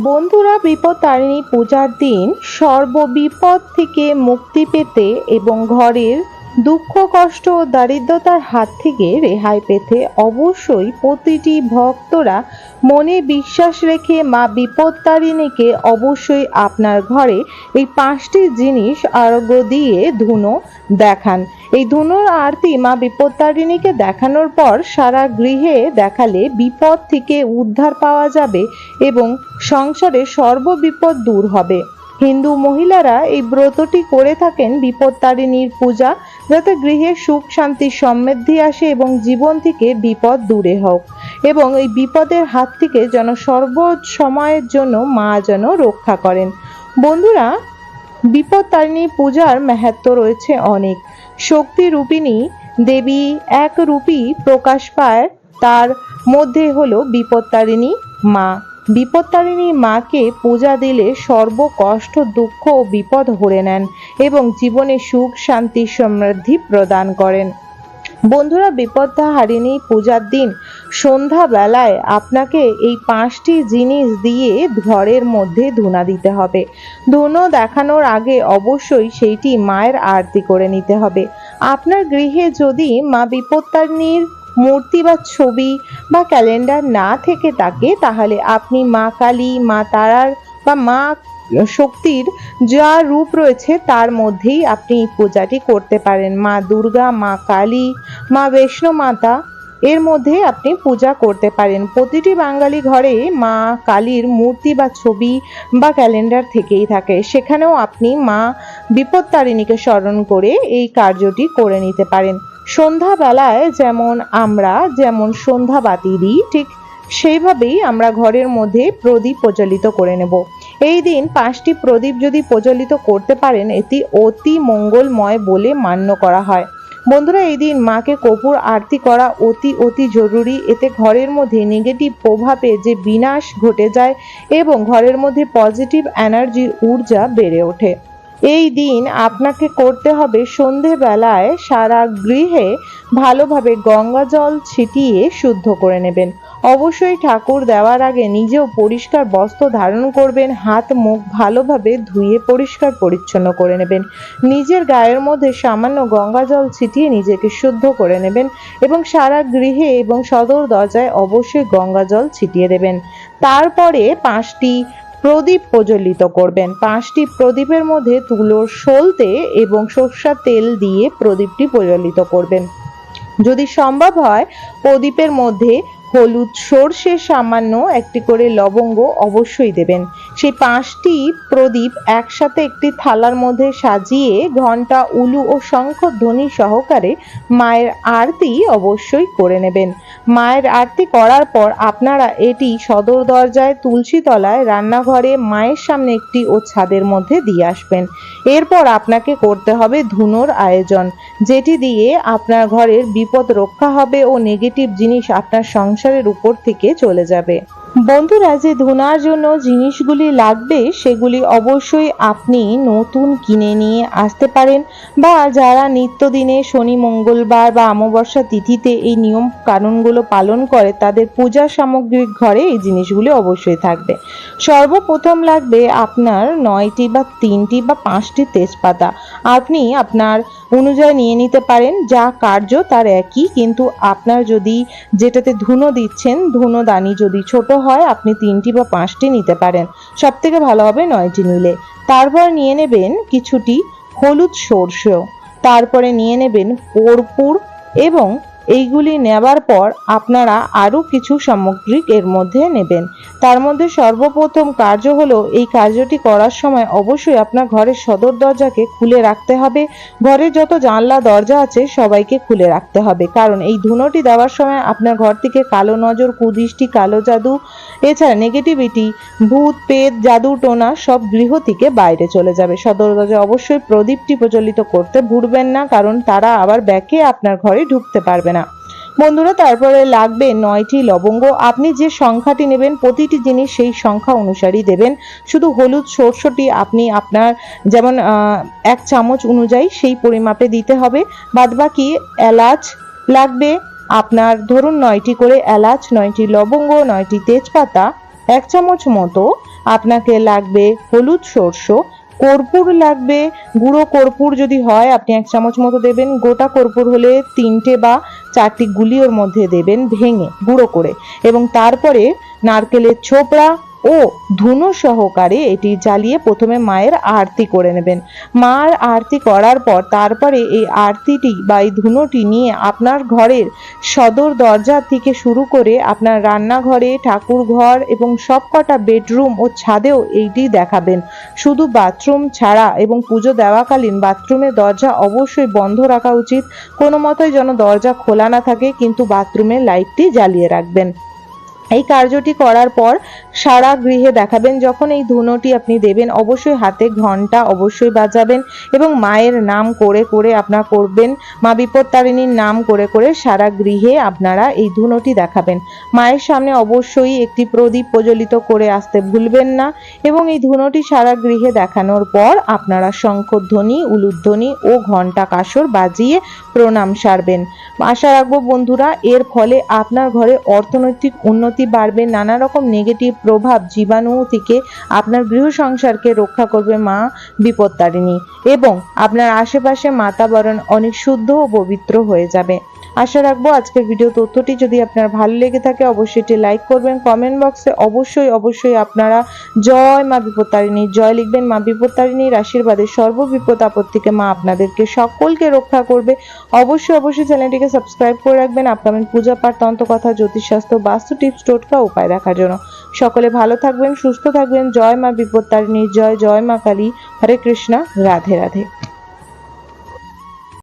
বন্ধুরা বিপদ তারিণী পূজার দিন সর্ববিপদ থেকে মুক্তি পেতে এবং ঘরের দুঃখ, কষ্ট ও দারিদ্রতার হাত থেকে রেহাই পেতে অবশ্যই প্রতিটি ভক্তরা মনে বিশ্বাস রেখে মা বিপদতারিণীকে অবশ্যই আপনার ঘরে এই পাঁচটি জিনিস আরোগ্য দিয়ে ধুনো দেখান। এই ধুনোর আরতি মা বিপদতারিণীকে দেখানোর পর সারা গৃহে দেখালে বিপদ থেকে উদ্ধার পাওয়া যাবে এবং সংসারে সর্ববিপদ দূর হবে। হিন্দু মহিলারা এই ব্রতটি করে থাকেন বিপদতারিণীর পূজা যাতে গৃহে সুখ, শান্তি, সমৃদ্ধি আসে এবং জীবন থেকে বিপদ দূরে হোক। এবং এই বিপদের হাত থেকে যেন সর্ব সময়ের জন্য মা যেন রক্ষা করেন। বন্ধুরা বিপদতারিণী পূজার মাহাত্ম রয়েছে অনেক। শক্তি রূপিণী দেবী এক রূপী প্রকাশ পায়, তার মধ্যে হলো বিপদতারিণী মা। বিপদতারিণী মাকে পূজা দিলে সর্ব কষ্ট দুঃখ ও বিপদ হরে নেন এবং জীবনে সুখ, শান্তি, সমৃদ্ধি প্রদান করেন। বন্ধুরা বিপদটা হারিণী পূজার দিন সন্ধ্যা বেলায় আপনাকে এই পাঁচটি জিনিস দিয়ে ঘরের মধ্যে ধুনা দিতে হবে। ধুনো দেখানোর আগে অবশ্যই সেইটি মায়ের আরতি করে নিতে হবে। আপনার গৃহে যদি মা বিপত্তারিণীর মূর্তি বা ছবি বা ক্যালেন্ডার না থেকে থাকে, তাহলে আপনি মা কালী, মা তারার বা মা শক্তির যা রূপ রয়েছে তার মধ্যেই আপনি পূজাটি করতে পারেন। মা দুর্গা, মা কালী, মা বৈষ্ণো মাতা এর মধ্যে আপনি পূজা করতে পারেন। প্রতিটি বাঙালি ঘরে মা কালীর মূর্তি বা ছবি বা ক্যালেন্ডার থেকেই থাকে। সেখানেও আপনি মা বিপত্তারিণীকে স্মরণ করে এই কার্যটি করে নিতে পারেন। সন্ধ্যাবেলায় যেমন আমরা, যেমন সন্ধ্যা বাতি দিই ঠিক সেইভাবেই আমরা ঘরের মধ্যে প্রদীপ প্রজ্বলিত করে নেব। এই দিন পাঁচটি প্রদীপ যদি প্রজ্বলিত করতে পারেন, এটি অতি মঙ্গলময় বলে মান্য করা হয়। বন্ধুরা, এই দিন মাকে কপুর আরতি করা অতি অতি জরুরি। এতে ঘরের মধ্যে নেগেটিভ প্রভাবে যে বিনাশ ঘটে যায় এবং ঘরের মধ্যে পজিটিভ এনার্জির ঊর্জা বেড়ে ওঠে। এই দিন আপনাকে করতে হবে সন্ধেবেলায় সারা গৃহে ভালোভাবে গঙ্গা জল ছিটিয়ে শুদ্ধ করে নেবেন। অবশ্যই ঠাকুর দেওয়ার আগে নিজেও পরিষ্কার বস্ত্র ধারণ করবেন, হাত, মুখ ভালোভাবে ধুয়ে পরিষ্কার পরিচ্ছন্ন করে নেবেন। নিজের গায়ের মধ্যে সামান্য গঙ্গা জল ছিটিয়ে নিজেকে শুদ্ধ করে নেবেন এবং সারা গৃহে এবং সদর দরজায় অবশ্যই গঙ্গা জল ছিটিয়ে দেবেন। তারপরে পাঁচটি প্রদীপ প্রজ্বলিত করবেন। পাঁচটি প্রদীপের মধ্যে তুলোর সলতে এবং সর্ষার তেল দিয়ে প্রদীপটি প্রজ্বলিত করবেন। যদি সম্ভব হয়, প্রদীপের মধ্যে হলুদ সর্ষে সামান্য একটি করে লবঙ্গ অবশ্যই দেবেন। সেই পাঁচটি প্রদীপ একসাথে একটি থালার মধ্যে সাজিয়ে ঘণ্টা, উলু ও শঙ্খ ধ্বনি সহকারে মায়ের আরতি অবশ্যই করে নেবেন। মায়ের আরতি করার পর আপনারা এটি সদর দরজায় তুলসী তলায় রান্নাঘরে, মায়ের সামনে একটি ও ছাদের মধ্যে দিয়ে আসবেন। এরপর আপনাকে করতে হবে ধুনোর আয়োজন, যেটি দিয়ে আপনার ঘরের বিপদ রক্ষা হবে ও নেগেটিভ জিনিস আপনার সংসারের উপর থেকে চলে যাবে। বন্ধুরা, যে ধুনার জন্য জিনিসগুলি লাগবে, সেগুলি অবশ্যই আপনি নতুন কিনে নিয়ে আসতে পারেন বা যারা নিত্যদিনে শনি, মঙ্গলবার বা অমাবস্যা তিথিতে এই নিয়ম কানুনগুলো পালন করে, তাদের পূজা সামগ্রিক ঘরে এই জিনিসগুলি অবশ্যই থাকবে। সর্বপ্রথম লাগবে আপনার নয়টি বা তিনটি বা পাঁচটি তেজপাতা। আপনি আপনার অনুযায়ী নিয়ে নিতে পারেন, যা কার্য তার একই, কিন্তু আপনার যদি যেটাতে ধুনো দিচ্ছেন, ধুনো দানি যদি ছোট হয় আপনি তিনটি বা পাঁচটি নিতে পারেন। সব থেকে ভালো হবে নয়টি নিলে। তারপর নিয়ে নেবেন কিছুটি হলুদ সর্ষে তারপরে নিয়ে নেবেন কর্পূর এবং এইগুলি নেবার পর আপনারা আরও কিছু সামগ্রিক এর মধ্যে নেবেন। তার মধ্যে সর্বপ্রথম কার্য হলো এই কার্যটি করার সময় অবশ্যই আপনার ঘরের সদর দরজাকে খুলে রাখতে হবে। ঘরের যত জানলা, দরজা আছে সবাইকে খুলে রাখতে হবে। কারণ এই ধুনোটি দেওয়ার সময় আপনার ঘর থেকে কালো নজর, কুদৃষ্টি, কালো জাদু, এছাড়া নেগেটিভিটি ভূত পেট জাদু, টোনা সব গৃহ থেকে বাইরে চলে যাবে। সদর দরজা অবশ্যই প্রদীপটি প্রচলিত করতে ভুলবেন না, কারণ তারা আবার ব্যাকে আপনার ঘরে ঢুকতে পারবে না। বন্ধুরা, তারপরে লাগবে নয়টি লবঙ্গ। আপনি যে সংখ্যাটি নেবেন, প্রতিটি জিনিস সেই সংখ্যা অনুসারেই দেবেন। শুধু হলুদ, সর্ষটি আপনি আপনার যেমন এক চামচ অনুযায়ী সেই পরিমাপে দিতে হবে। বাদবাকি এলাচ লাগবে আপনার, ধরুন নয়টি করে এলাচ, নয়টি লবঙ্গ, নয়টি তেজপাতা এক চামচ মতো। আপনাকে লাগবে হলুদ, সর্ষ, কর্পূর লাগবে। গুঁড়ো কর্পূর যদি হয়, আপনি এক চামচ মতো দেবেন। গোটা কর্পূর হলে তিনটে বা চারটি গুলি ওর মধ্যে দেবেন ভেঙে গুঁড়ো করে। এবং তারপরে নারকেলের ছোবড়া ও ধুনো সহকারে এটি জ্বালিয়ে প্রথমে মায়ের আরতি করে নেবেন। মার আরতি করার পর তারপরে এই আরতিটি বা এই ধুনোটি নিয়ে আপনার ঘরের সদর দরজা থেকে শুরু করে আপনার রান্নাঘরে ঠাকুর ঘর এবং সবকটা বেডরুম ও ছাদেও এইটি দেখাবেন। শুধু বাথরুম ছাড়া এবং পুজো দেওয়াকালীন বাথরুমের দরজা অবশ্যই বন্ধ রাখা উচিত। কোনো মতোই যেন দরজা খোলা না থাকে, কিন্তু বাথরুমের লাইটটি জ্বালিয়ে রাখবেন। এই কার্যটি করার পর সারা গৃহে দেখাবেন, যখন এই ধুনোটি আপনি দেবেন, অবশ্যই হাতে ঘণ্টা অবশ্যই বাজাবেন এবং মায়ের নাম করে করে আপনার করবেন, মা বিপত্তারিণীর নাম করে করে সারা গৃহে আপনারা এই ধুনোটি দেখাবেন। মায়ের সামনে অবশ্যই একটি প্রদীপ প্রজ্বলিত করে আসতে ভুলবেন না এবং এই ধুনোটি সারা গৃহে দেখানোর পর আপনারা শঙ্খধ্বনি, উলুধ্বনি ও ঘণ্টা কাসর বাজিয়ে প্রণাম সারবেন। আশা রাখব বন্ধুরা, এর ফলে আপনার ঘরে অর্থনৈতিক উন্নতি বাড়বে, নানা রকম নেগেটিভ প্রভাব জীবাণু থেকে আপনার গৃহ সংসারকে রক্ষা করবে মা বিপত্তারিণী। এবং আপনার আশেপাশে মাতাবরণ অনেক শুদ্ধ ও পবিত্র হয়ে যাবে। আশা রাখব আজকের ভিডিও তথ্যটি যদি আপনার ভালো লেগে থাকে, অবশ্যই এটি লাইক করবেন। কমেন্ট বক্সে অবশ্যই অবশ্যই আপনারা জয় মা বিপত্তারিণী, জয় লিখবেন মা বিপত্তারিণীর আশীর্বাদে সর্ববিপদ আপদ থেকে মা আপনাদেরকে সকলকে রক্ষা করবে। অবশ্যই অবশ্যই চ্যানেলটিকে সাবস্ক্রাইব করে রাখবেন। আপকামিং পূজা পাঠ, তন্ত্রকথা জ্যোতিষশাস্ত্র বাস্তু টিপস টোটকা উপায় দেখার জন্য। সকলে ভালো থাকবেন, সুস্থ থাকবেন। জয় মা বিপত্তারিণী, জয় জয় মা কালী। হরে কৃষ্ণা, রাধে রাধে।